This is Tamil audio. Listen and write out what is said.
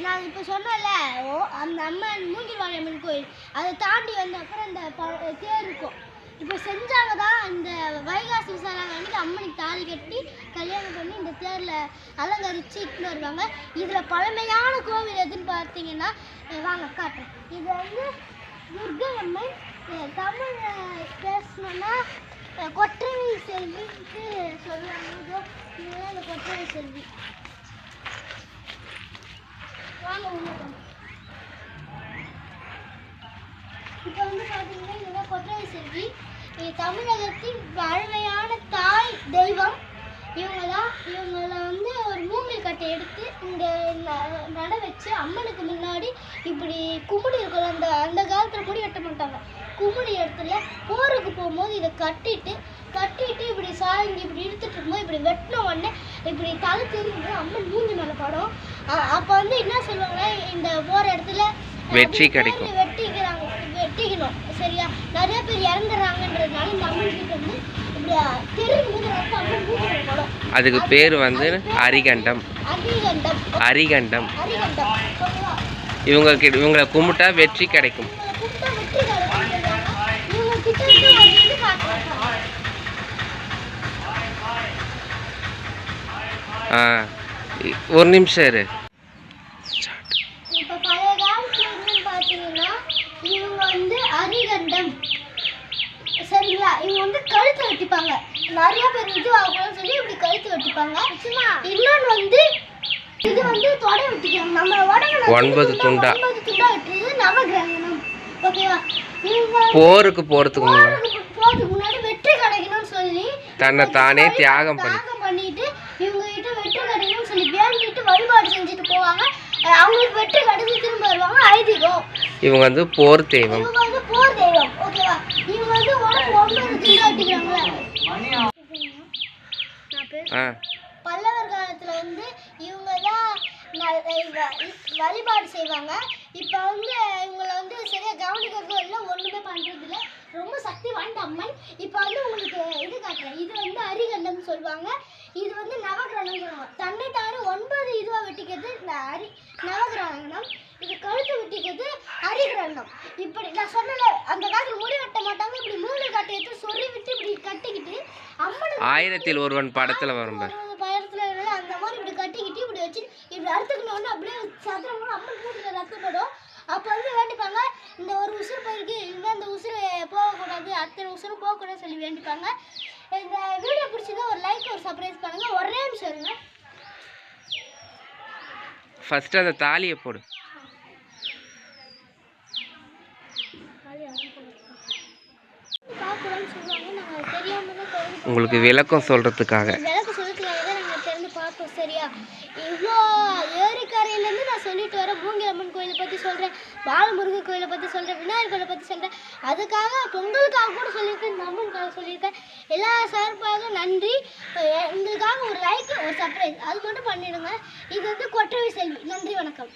நான் இப்போ சொன்னேன்ல ஓ அந்த அம்மன் மூங்கில்வாணி அம்மன் கோயில் அதை தாண்டி வந்த அப்புறம் அந்த ப- தேர் இருக்கும். இப்போ செஞ்சாங்க தான் இந்த வைகாசி விசாரணை அன்னைக்கு அம்மனுக்கு தாலி கட்டி கல்யாணம் பண்ணி இந்த தேரில் அலங்கரித்து இட்டுன்னு வருவாங்க. இதில் பழமையான கோவில் எதுன்னு பார்த்தீங்கன்னா வாங்க காட்டுறேன். இது வந்து துர்கை தமிழ் பேசணும்னா கொற்றவை செல்விக்கு சொல்லுவாங்க. இதுதான் அந்த கொற்றவை செல்வி. இப்போ வந்து பார்த்தீங்கன்னா இதுதான் கொற்றவை செல்வி தமிழகத்தின் பழமையான தாய் தெய்வம். இவங்க தான் இவங்கள வந்து ஒரு மூங்கில் கட்டை எடுத்து இங்கே நட வச்சு அம்மனுக்கு முன்னாடி இப்படி கும்பிடி இருக்கிற அந்த அந்த காலத்தில் கூட கட்ட மாட்டாங்க. கும்பிடி இடத்துல போருக்கு போகும்போது இதை கட்டிட்டு கட்டிட்டு இப்படி சாய்ந்து இப்படி இழுத்துட்டு இருக்கும்போது இப்படி வெட்டின உடனே இப்படி தலை தெரிஞ்சு அம்மன் மூஞ்சி மேலே படம். அப்போ வந்து என்ன சொல்லுவாங்கன்னா இந்த போகிற இடத்துல வெற்றி கிடைக்கும். வெட்டிக்கிறாங்க வெட்டிக்கணும் சரியா? நிறைய பேர் இறந்துடுறாங்கன்றதுனால இந்த அம்மன் கிட்ட வந்து அதுக்கு பேர் வந்து அரிகண்டம். அரிகண்டம். இவங்க இவங்களை கும்பிட்டா வெற்றி கிடைக்கும். ஆ. ஒரு நிமிஷம் இரு. இப்போ பழைய காலத்துல இருந்து பார்த்தீங்கன்னா இவங்க வந்து அரிகண்டம். சரிங்களா? இவங்க வந்து கழுத்து வெட்டிப்பாங்க. நிறைய பேர் இது ஆகணும்னு சொல்லி இப்படி கழுத்து வெட்டிப்பாங்க. இன்னொன்று வந்து இது வந்து தொடை வெட்டிக்கிறாங்க நம்ம உடம்புல ஒன்பது துண்டா. ஒன்பது துண்டா வெட்டுறது நவகிரகணம். ஓகேவா? இவங்க போருக்கு போகிறதுக்கு முன்னாடி. போறதுக்கு போறதுக்கு முன்னாடி வெற்றி கிடைக்கணும்னு சொல்லி தன்னை தானே தியாகம் பண்ணி தியாகம் பண்ணிட்டு இவங்க கிட்ட வெற்றி கிடைக்கணும்னு சொல்லி வேண்டிட்டு வழிபாடு செஞ்சுட்டு போவாங்க அஹ் அவங்களுக்கு வெற்றி கிடைச்சி திரும்ப வருவாங்க ஐதீகம் இவங்க வந்து போர் தெய்வம். இவங்க வந்து போர் தெய்வம் ஓகேவா? இவங்க வந்து உடம்பு ஒன்பது துண்டா வெட்டிக்கிறாங்களா நான் பேச ஆ. பல்லவர் காலத்தில் வந்து இவங்க தான் ந- வ- வழிபாடு செய்வாங்க. இப்போ வந்து இவங்கள வந்து ரொம்ப சக்தி வாய்ந்த அம்மன். இப்போ வந்து உங்களுக்கு இது காட்டுறேன். இது வந்து அரிகண்டம் சொல்லுவாங்க. இது வந்து நவகிரகணம் சொல்லுவாங்க. தன்னை ஒன்பது இதுவாக வெட்டிக்கிறது இந்த அரி நவகிரகணம் இது கழுத்து வெட்டிக்கிறது அரிகிரகணம் இப்படி நான் சொன்னல அந்த காலத்தில் முடி வெட்ட மாட்டாங்க. இப்படி மூணு கட்டை எடுத்து சொல்லி விட்டு இப்படி கட்டிக்கிட்டு அம்மன் ஆயிரத்தில் ஒருவன் படத்தில் வரும் பாரு ஒரு பயத்துல இருந்து அந்த மாதிரி இப்படி கட்டிக்கிட்டு இப்படி வச்சு இப்படி அறுத்துக்கணும்னு அப்படியே சதுரம் அம்மன் மூட்டில் ரத்தப்படும் அப்போ வந்து வேண்டிப்பாங்க இந்த ஒரு உசுறு போயிருக்கு இன்னும் இந்த உசுறு போகக்கூடாது அத்தனை உசுரும் போகக்கூடாதுன்னு சொல்லி வேண்டிப்பாங்க. இந்த வீடியோ பிடிச்சதா ஒரு லைக் ஒரு சர்ப்ரைஸ் பண்ணுங்க. ஒரே நிமிஷம் இருங்க. ஃபஸ்ட்டு அந்த தாலியை போடு. உங்களுக்கு விளக்கம் சொல்கிறதுக்காக திறந்து பார்த்தோம் சரியா? இவ்வளோ ஏரிக்கரையிலேருந்து நான் சொல்லிட்டு வரேன் மூங்கிலம்மன் கோயிலை பற்றி சொல்கிறேன் பாலமுருகன் கோயிலை பற்றி சொல்கிறேன் விநாயகர் கோயிலை பற்றி சொல்கிறேன் அதுக்காக பொங்கலுக்காக கூட சொல்லியிருக்கேன் இந்த அம்மனுக்காக சொல்லியிருக்கேன். எல்லா சார்பாக நன்றி. எங்களுக்காக ஒரு லைக் ஒரு சர்ப்ரைஸ் அது மட்டும் பண்ணிடுங்க. இது வந்து கொற்றவை செல்வி. நன்றி வணக்கம்.